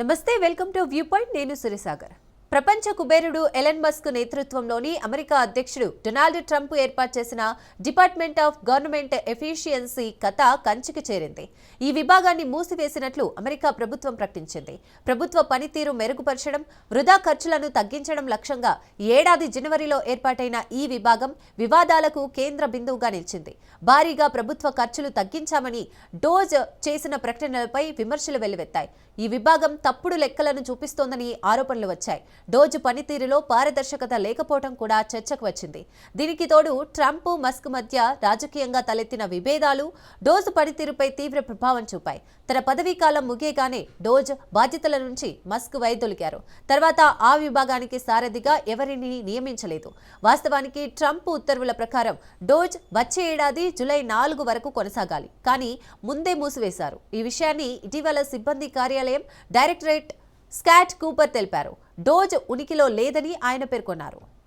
నమస్తే welcome to view point. నేను సురేసాగర్ ప్రపంచ కుబేరుడు ఎలన్ మస్క్ నేతృత్వంలోని అమెరికా అధ్యక్షుడు డొనాల్డ్ ట్రంప్ ఏర్పాటు చేసిన డిపార్ట్మెంట్ ఆఫ్ గవర్నమెంట్ ఎఫిషియన్సీ కథ కంచికి చేరింది. ఈ విభాగాన్ని మూసివేసినట్లు అమెరికా ప్రభుత్వం ప్రకటించింది. ప్రభుత్వ పనితీరు మెరుగుపరచడం వృధా ఖర్చులను తగ్గించడం లక్ష్యంగా ఏడాది జనవరిలో ఏర్పాటైన ఈ విభాగం వివాదాలకు కేంద్ర బిందువుగా నిలిచింది. భారీగా ప్రభుత్వ ఖర్చులు తగ్గించామని డోజ్ చేసిన ప్రకటనలపై విమర్శలు వెల్లువెత్తాయి. ఈ విభాగం తప్పుడు లెక్కలను చూపిస్తోందని ఆరోపణలు వచ్చాయి. డోజు పనితీరులో పారదర్శకత లేకపోవడం కూడా చర్చకు వచ్చింది. దీనికి తోడు ట్రంప్ మస్క్ మధ్య రాజకీయంగా తలెత్తిన విభేదాలు డోజు పనితీరుపై తీవ్ర ప్రభావం చూపాయి. తన పదవీ కాలం ముగియగానే డోజ్ బాధ్యతల నుంచి మస్క్ వైదొలిగారు. తర్వాత ఆ విభాగానికి సారథిగా ఎవరిని నియమించలేదు. వాస్తవానికి ట్రంప్ ఉత్తర్వుల ప్రకారం డోజ్ వచ్చే ఏడాది జూలై నాలుగు వరకు కొనసాగాలి. కానీ ముందే మూసివేశారు. ఈ విషయాన్ని ఇటీవల సిబ్బంది కార్యాలయం డైరెక్టరేట్ స్కాట్ కూపర్ తెలిపారు. డోజ్ ఉనికిలో లేదని ఆయన పేర్కొన్నారు.